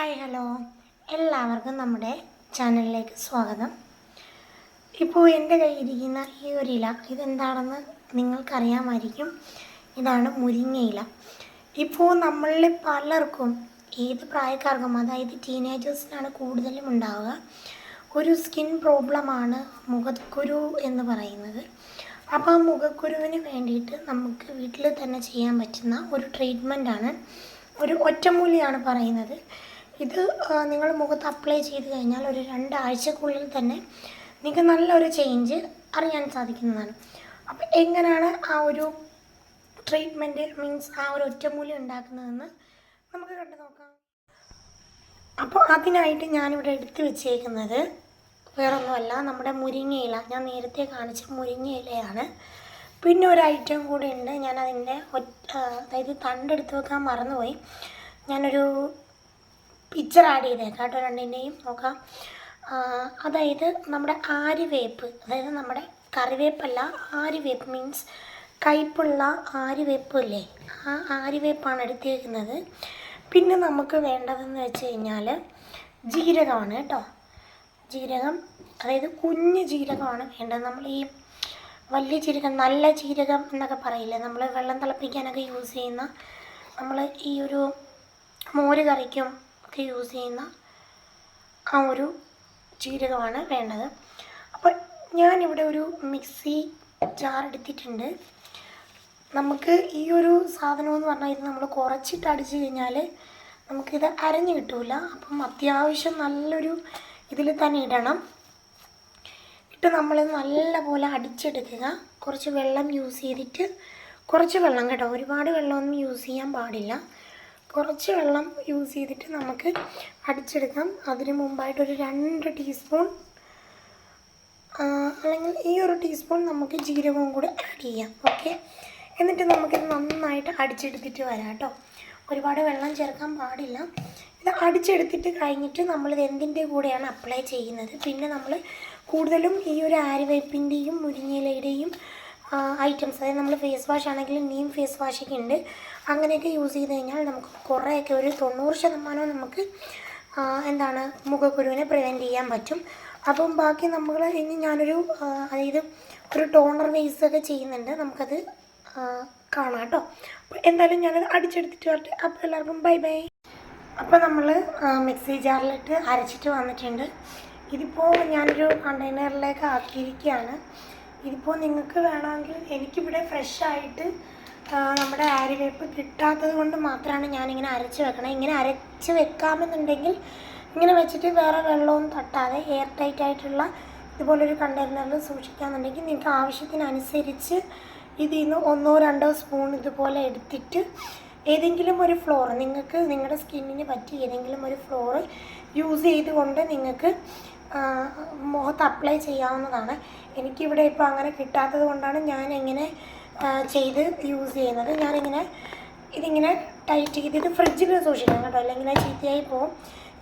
Hi hello. എല്ലാവർക്കും നമ്മുടെ ചാനലിലേക്ക് സ്വാഗതം. ഇപ്പോൾ എന്റെ കയ്യിരിക്കുന്ന ഈ ഒരു ഇല ഇതെന്താണെന്ന് നിങ്ങൾക്കറിയാമായിരിക്കും. ഇതാണ് മുരിങ്ങ ഇല. ഇപ്പോൾ നമ്മളിൽ പലർക്കും ഏത് പ്രായക്കാർക്കും അതായത് ടീനേജേഴ്സിനാണ് കൂടുതലും ഉണ്ടാവുക ഒരു സ്കിൻ പ്രോബ്ലമാണ് മുഖക്കുരു എന്ന് പറയുന്നത്. അപ്പോൾ ആ മുഖക്കുരുവിന് വേണ്ടിയിട്ട് നമുക്ക് വീട്ടിൽ തന്നെ ചെയ്യാൻ പറ്റുന്ന ഒരു ട്രീറ്റ്മെന്റാണ് ഒരു ഒറ്റമൂലിയാണ് പറയുന്നത്. ഇത് നിങ്ങൾ മുഖത്ത് അപ്ലൈ ചെയ്ത് കഴിഞ്ഞാൽ ഒരു രണ്ടാഴ്ചക്കുള്ളിൽ തന്നെ നിങ്ങൾക്ക് നല്ലൊരു ചേഞ്ച് അറിയാൻ സാധിക്കുന്നതാണ്. അപ്പോൾ എങ്ങനെയാണ് ആ ഒരു ട്രീറ്റ്മെന്റ് മീൻസ് ആ ഒരു ഒറ്റമൂലി ഉണ്ടാക്കുന്നതെന്ന് നമുക്ക് കണ്ടു നോക്കാം. അപ്പോൾ അതിനായിട്ട് ഞാനിവിടെ എടുത്ത് വെച്ചേക്കുന്നത് വേറൊന്നുമല്ല നമ്മുടെ മുരിങ്ങയില ഞാൻ നേരത്തെ കാണിച്ച മുരിങ്ങയിലയാണ് പിന്നെ ഒരു ഐറ്റം കൂടി ഉണ്ട്. ഞാൻ അതിന്റെ അതായത് തണ്ടെടുത്ത് വെക്കാൻ മറന്നുപോയി. ഞാനൊരു പിക്ചർ ആഡ് ചെയ്തേക്കാം കേട്ടോ രണ്ടിന്റെയും നോക്കാം. അതായത് നമ്മുടെ ആര്യവേപ്പ് അതായത് നമ്മുടെ കറിവേപ്പല്ല ആര്യവേപ്പ് മീൻസ് കയ്പുള്ള ആരിവേപ്പ് അല്ലേ ആ ആര്യവേപ്പാണ് എടുത്തേക്കുന്നത്. പിന്നെ നമുക്ക് വേണ്ടതെന്ന് വെച്ച് കഴിഞ്ഞാൽ ജീരകമാണ് കേട്ടോ. ജീരകം അതായത് കുഞ്ഞ് ജീരകമാണ് വേണ്ടത്. നമ്മൾ ഈ വലിയ ജീരകം നല്ല ജീരകം എന്നൊക്കെ പറയില്ലേ? നമ്മൾ വെള്ളം തിളപ്പിക്കാനൊക്കെ യൂസ് ചെയ്യുന്ന നമ്മൾ ഈ ഒരു മോര് കറിക്കും ഒക്കെ യൂസ് ചെയ്യുന്ന ആ ഒരു ജീരകമാണ് വേണ്ടത്. അപ്പോൾ ഞാനിവിടെ ഒരു മിക്സി ജാർ എടുത്തിട്ടുണ്ട്. നമുക്ക് ഈ ഒരു സാധനം എന്ന് പറഞ്ഞാൽ ഇത് നമ്മൾ കുറച്ചിട്ട് അടിച്ചു കഴിഞ്ഞാൽ നമുക്കിത് അരഞ്ഞു കിട്ടില്ല അപ്പം അത്യാവശ്യം നല്ലൊരു ഇതിൽ തന്നെ ഇടണം. ഇട്ട് നമ്മൾ നല്ലപോലെ അടിച്ചെടുക്കുക. കുറച്ച് വെള്ളം യൂസ് ചെയ്തിട്ട് കുറച്ച് വെള്ളം കേട്ടോ. ഒരുപാട് വെള്ളമൊന്നും യൂസ് ചെയ്യാൻ പാടില്ല. കുറച്ച് വെള്ളം യൂസ് ചെയ്തിട്ട് നമുക്ക് അടിച്ചെടുക്കാം. അതിന് മുമ്പായിട്ടൊരു രണ്ട് ടീസ്പൂൺ അല്ലെങ്കിൽ ഈ ഒരു ടീസ്പൂൺ നമുക്ക് ജീരകവും കൂടി ആഡ് ചെയ്യാം. ഓക്കെ എന്നിട്ട് നമുക്കിത് നന്നായിട്ട് അടിച്ചെടുത്തിട്ട് വരാം കേട്ടോ. ഒരുപാട് വെള്ളം ചേർക്കാൻ പാടില്ല. ഇത് അടിച്ചെടുത്തിട്ട് കഴിഞ്ഞിട്ട് നമ്മളിത് എന്തിന്റെ കൂടെയാണ് അപ്ലൈ ചെയ്യുന്നത്? പിന്നെ നമ്മൾ കൂടുതലും ഈ ഒരു ആര്യവേപ്പിന്റെയും മുരിങ്ങയിലയുടെയും ഐറ്റംസ് അതായത് നമ്മൾ ഫേസ് വാഷ് ആണെങ്കിൽ നീം ഫേസ് വാഷൊക്കെ ഉണ്ട്. അങ്ങനെയൊക്കെ യൂസ് ചെയ്ത് കഴിഞ്ഞാൽ നമുക്ക് കുറേയൊക്കെ ഒരു തൊണ്ണൂറ് ശതമാനവും നമുക്ക് എന്താണ് മുഖക്കുരുവിനെ പ്രിവെന്റ് ചെയ്യാൻ പറ്റും. അപ്പം ബാക്കി നമ്മൾ ഇനി ഞാനൊരു അതായത് ഒരു ടോണർ വേസ് ഒക്കെ ചെയ്യുന്നുണ്ട്. നമുക്കത് കാണാം കേട്ടോ. എന്തായാലും ഞാനത് അടിച്ചെടുത്തിട്ട് വരട്ടെ. അപ്പോൾ എല്ലാവർക്കും ബൈ ബൈ. അപ്പോൾ നമ്മൾ മിക്സി ജാറിലിട്ട് അരച്ചിട്ട് വന്നിട്ടുണ്ട്. ഇതിപ്പോൾ ഞാനൊരു കണ്ടെയ്നറിലേക്ക് ആക്കിയിരിക്കുകയാണ്. ഇതിപ്പോൾ നിങ്ങൾക്ക് വേണമെങ്കിൽ എനിക്കിവിടെ ഫ്രഷായിട്ട് നമ്മുടെ ആരിവേപ്പ് കിട്ടാത്തത് കൊണ്ട് മാത്രമാണ് ഞാനിങ്ങനെ അരച്ച് വെക്കണത് ഇങ്ങനെ അരച്ച് വെക്കാമെന്നുണ്ടെങ്കിൽ ഇങ്ങനെ വെച്ചിട്ട് വേറെ വെള്ളവും തട്ടാതെ എയർ ടൈറ്റ് ആയിട്ടുള്ള ഇതുപോലൊരു കണ്ടെയ്നറിൽ സൂക്ഷിക്കാമെന്നുണ്ടെങ്കിൽ നിങ്ങൾക്ക് ആവശ്യത്തിനനുസരിച്ച് ഇതിൽ നിന്ന് ഒന്നോ രണ്ടോ സ്പൂൺ ഇതുപോലെ എടുത്തിട്ട് ഏതെങ്കിലും ഒരു ഫ്ലോർ നിങ്ങൾക്ക് നിങ്ങളുടെ സ്കിന്നിന് പറ്റിയ ഏതെങ്കിലും ഒരു ഫ്ലോർ യൂസ് ചെയ്തുകൊണ്ട് നിങ്ങൾക്ക് മുഖത്ത് അപ്ലൈ ചെയ്യാവുന്നതാണ്. എനിക്കിവിടെ ഇപ്പോൾ അങ്ങനെ കിട്ടാത്തത് കൊണ്ടാണ് ഞാൻ എങ്ങനെ ചെയ്ത് യൂസ് ചെയ്യുന്നത്. ഞാനിങ്ങനെ ഇതിങ്ങനെ ടൈറ്റ് ചെയ്തിട്ട് ഫ്രിഡ്ജിൽ സൂക്ഷിക്കണം കേട്ടോ. അല്ലെങ്കിൽ ചീത്തയായി പോകും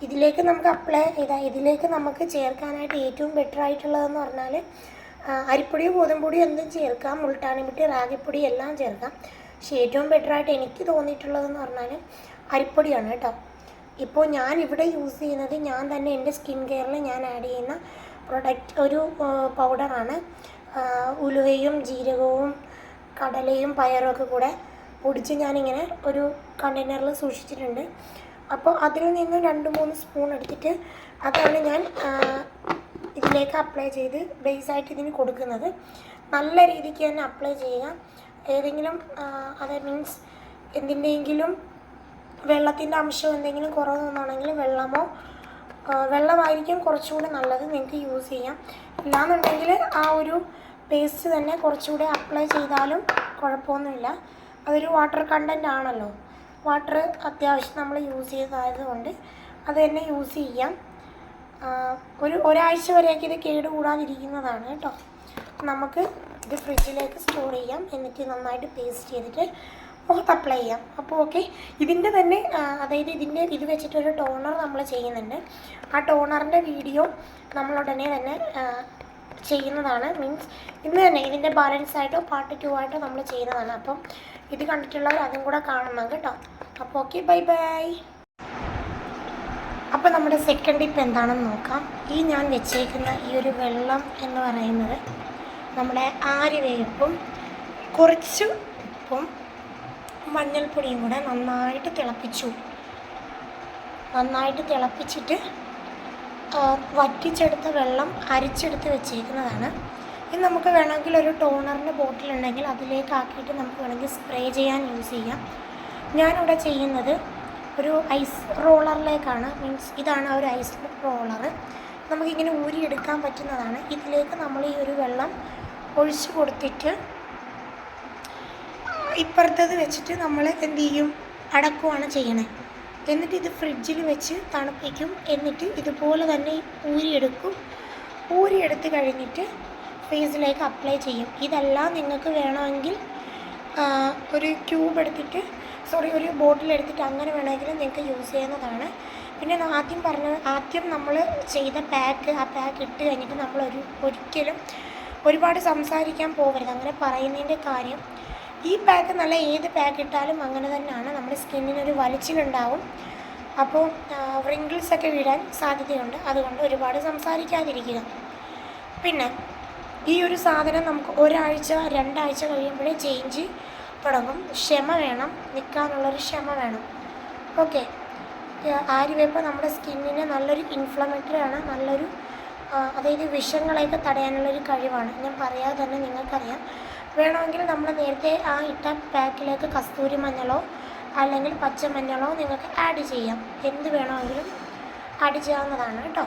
ഇതിലേക്ക് നമുക്ക് അപ്ലൈ ചെയ്താൽ ഇതിലേക്ക് നമുക്ക് ചേർക്കാനായിട്ട് ഏറ്റവും ബെറ്റർ ആയിട്ടുള്ളതെന്ന് പറഞ്ഞാൽ അരിപ്പൊടിയോ ഗോതമ്പൊടിയോ എന്തും ചേർക്കാം. മുൾട്ടാണിമുട്ടി റാഗിപ്പൊടി എല്ലാം ചേർക്കാം. പക്ഷേ ഏറ്റവും ബെറ്ററായിട്ട് എനിക്ക് തോന്നിയിട്ടുള്ളതെന്ന് പറഞ്ഞാൽ അരിപ്പൊടിയാണ് കേട്ടോ. ഇപ്പോൾ ഞാൻ ഇവിടെ യൂസ് ചെയ്യുന്നത് ഞാൻ തന്നെ എന്റെ സ്കിൻ കെയറിൽ ഞാൻ ആഡ് ചെയ്യുന്ന പ്രൊഡക്റ്റ് ഒരു പൗഡറാണ് ഉലുവയും ജീരകവും കടലയും പയറും ഒക്കെ കൂടെ പൊടിച്ച് ഞാനിങ്ങനെ ഒരു കണ്ടെയ്നറിൽ സൂക്ഷിച്ചിട്ടുണ്ട്. അപ്പോൾ അതിൽ നിന്ന് രണ്ട് മൂന്ന് സ്പൂൺ എടുത്തിട്ട് അതാണ് ഞാൻ ഇതിലേക്ക് അപ്ലൈ ചെയ്ത് ബേസായിട്ട് ഇതിന് കൊടുക്കുന്നത്. നല്ല രീതിക്ക് തന്നെ അപ്ലൈ ചെയ്യുക. ഏതെങ്കിലും അതായത് അത് മീൻസ് എന്തിന്റെയെങ്കിലും വെള്ളത്തിന്റെ അംശം എന്തെങ്കിലും കുറവ് തോന്നുകയാണെങ്കിൽ വെള്ളമോ വെള്ളമായിരിക്കും കുറച്ചുകൂടി നല്ലത് നിങ്ങൾക്ക് യൂസ് ചെയ്യാം. ഇല്ലാന്നുണ്ടെങ്കിൽ ആ ഒരു പേസ്റ്റ് തന്നെ കുറച്ചുകൂടി അപ്ലൈ ചെയ്താലും കുഴപ്പമൊന്നുമില്ല. അതൊരു വാട്ടർ കണ്ടന്റ് ആണല്ലോ. വാട്ടർ അത്യാവശ്യം നമ്മൾ യൂസ് ചെയ്തതായതുകൊണ്ട് അത് തന്നെ യൂസ് ചെയ്യാം. ഒരു ഒരാഴ്ച വരെയൊക്കെ ഇത് കേടുകൂടാതിരിക്കുന്നതാണ് കേട്ടോ. നമുക്ക് ഇത് ഫ്രിഡ്ജിലേക്ക് സ്റ്റോർ ചെയ്യാം. എന്നിട്ട് നന്നായിട്ട് പേസ്റ്റ് ചെയ്തിട്ട് മുഖത്ത് അപ്ലൈ ചെയ്യാം. അപ്പോൾ ഓക്കെ ഇതിന്റെ തന്നെ അതായത് ഇതിന്റെ ഇത് വെച്ചിട്ടൊരു ടോണർ നമ്മൾ ചെയ്യുന്നുണ്ട്. ആ ടോണറിന്റെ വീഡിയോ നമ്മൾ ഉടനെ തന്നെ ചെയ്യുന്നതാണ്. മീൻസ് ഇന്ന് തന്നെ ഇതിന്റെ ബാലൻസ് ആയിട്ടോ പാർട്ട് ടു ആയിട്ടോ നമ്മൾ ചെയ്യുന്നതാണ്. അപ്പം ഇത് കണ്ടിട്ടുള്ളവർ അതും കൂടെ കാണണം കേട്ടോ. അപ്പോൾ ഓക്കെ ബൈ ബൈ അപ്പോൾ നമ്മുടെ സെക്കൻഡ് ടിപ്പ് എന്താണെന്ന് നോക്കാം. ഈ ഞാൻ വെച്ചേക്കുന്ന ഈ ഒരു വെള്ളം എന്ന് പറയുന്നത് നമ്മുടെ ആര്യവേപ്പും കുറച്ച് ഉപ്പും മഞ്ഞൾപ്പൊടിയും കൂടെ നന്നായിട്ട് തിളപ്പിച്ചു. നന്നായിട്ട് തിളപ്പിച്ചിട്ട് വറ്റിച്ചെടുത്ത വെള്ളം അരിച്ചെടുത്ത് വെച്ചിരിക്കുന്നതാണ് ഇത് നമുക്ക് വേണമെങ്കിൽ ഒരു ടോണറിന്റെ ബോട്ടിലുണ്ടെങ്കിൽ അതിലേക്ക് ആക്കിയിട്ട് നമുക്ക് വേണമെങ്കിൽ സ്പ്രേ ചെയ്യാൻ യൂസ് ചെയ്യാം. ഞാനിവിടെ ചെയ്യുന്നത് ഒരു ഐസ് റോളറിലേക്കാണ്. മീൻസ് ഇതാണ് ഒരു ഐസ് റോളർ നമുക്കിങ്ങനെ ഊരിയെടുക്കാൻ പറ്റുന്നതാണ്. ഇതിലേക്ക് നമ്മൾ ഈ ഒരു വെള്ളം ഒഴിച്ചു കൊടുത്തിട്ട് ഇപ്പുറത്തത് വെച്ചിട്ട് നമ്മൾ എന്ത് ചെയ്യും? അടക്കുവാണ് ചെയ്യണേ. എന്നിട്ട് ഇത് ഫ്രിഡ്ജിൽ വെച്ച് തണുപ്പിക്കും. എന്നിട്ട് ഇതുപോലെ തന്നെ ഊരിയെടുക്കും. ഊരിയെടുത്ത് കഴിഞ്ഞിട്ട് ഫേസിലേക്ക് അപ്ലൈ ചെയ്യും. ഇതെല്ലാം നിങ്ങൾക്ക് വേണമെങ്കിൽ ഒരു ട്യൂബ് എടുത്തിട്ട് സോറി ഒരു ബോട്ടിൽ എടുത്തിട്ട് അങ്ങനെ വേണമെങ്കിലും നിങ്ങൾക്ക് യൂസ് ചെയ്യുന്നതാണ് പിന്നെ ആദ്യം പറഞ്ഞ ആദ്യം നമ്മൾ ചെയ്ത പാക്ക് ആ പാക്ക് ഇട്ട് കഴിഞ്ഞിട്ട് നമ്മൾ ഒരു ഒരിക്കലും ഒരുപാട് സംസാരിക്കാൻ പോകരുത്. അങ്ങനെ പറയുന്നതിന്റെ കാര്യം ഈ പാക്ക് നല്ല ഏത് പാക്ക് ഇട്ടാലും അങ്ങനെ തന്നെയാണ്. നമ്മുടെ സ്കിന്നിനൊരു വലിച്ചിലുണ്ടാവും. അപ്പോൾ റിങ്കിൾസ് ഒക്കെ വീഴാൻ സാധ്യതയുണ്ട്. അതുകൊണ്ട് ഒരുപാട് സംസാരിക്കാതിരിക്കുക. പിന്നെ ഈ ഒരു സാധനം നമുക്ക് ഒരാഴ്ച രണ്ടാഴ്ച കഴിയുമ്പോഴേ ചേഞ്ച് തുടങ്ങും. ക്ഷമ വേണം. നിൽക്കാനുള്ളൊരു ക്ഷമ വേണം. ഓക്കെ ആര്യവേപ്പ് നമ്മുടെ സ്കിന്നിന് നല്ലൊരു ഇൻഫ്ലമേറ്ററി ആണ്. നല്ലൊരു അതായത് വിഷങ്ങളെയൊക്കെ തടയാനുള്ളൊരു കഴിവാണ്. ഞാൻ പറയാതെ തന്നെ നിങ്ങൾക്കറിയാം. വേണമെങ്കിൽ നമ്മൾ നേരത്തെ ആ ഇട്ട പാക്കിലേക്ക് കസ്തൂരി മഞ്ഞളോ അല്ലെങ്കിൽ പച്ചമഞ്ഞളോ നിങ്ങൾക്ക് ആഡ് ചെയ്യാം. എന്ത് വേണമെങ്കിലും ആഡ് ചെയ്യാവുന്നതാണ് കേട്ടോ.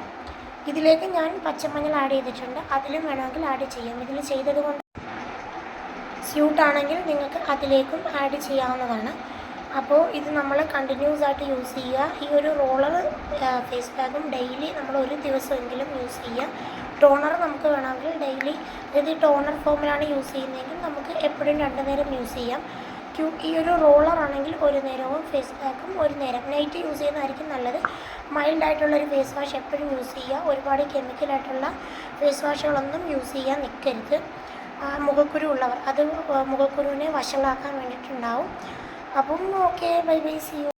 ഇതിലേക്ക് ഞാൻ പച്ചമഞ്ഞൾ ആഡ് ചെയ്തിട്ടുണ്ട്. അതിലും വേണമെങ്കിൽ ആഡ് ചെയ്യാം. ഇതിൽ ചെയ്തത് കൊണ്ട് സ്യൂട്ടാണെങ്കിൽ നിങ്ങൾക്ക് അതിലേക്കും ആഡ് ചെയ്യാവുന്നതാണ്. അപ്പോൾ ഇത് നമ്മൾ കണ്ടിന്യൂസ് ആയിട്ട് യൂസ് ചെയ്യുക. ഈ ഒരു റോളർ ഫേസ് പാക്കും ഡെയിലി നമ്മൾ ഒരു ദിവസമെങ്കിലും യൂസ് ചെയ്യുക. ടോണർ നമുക്ക് വേണമെങ്കിൽ ഡെയിലി അതായത് ഈ ടോണർ ഫോമിലാണ് യൂസ് ചെയ്യുന്നതെങ്കിൽ നമുക്ക് എപ്പോഴും രണ്ട് നേരം യൂസ് ചെയ്യാം. ക്യൂ ഈ ഒരു റോളർ ആണെങ്കിൽ ഒരു നേരവും ഫേസ് പാക്കും ഒരു നേരം. നൈറ്റ് യൂസ് ചെയ്യുന്നതായിരിക്കും നല്ലത്. മൈൽഡ് ആയിട്ടുള്ളൊരു ഫേസ് വാഷ് എപ്പോഴും യൂസ് ചെയ്യുക. ഒരുപാട് കെമിക്കലായിട്ടുള്ള ഫേസ് വാഷുകളൊന്നും യൂസ് ചെയ്യാൻ നിൽക്കരുത് മുഖക്കുരു ഉള്ളവർ. അത് മുഖക്കുരുവിനെ വഷളാക്കാൻ വേണ്ടിയിട്ടുണ്ടാവും. അപ്പം okay bye bye see you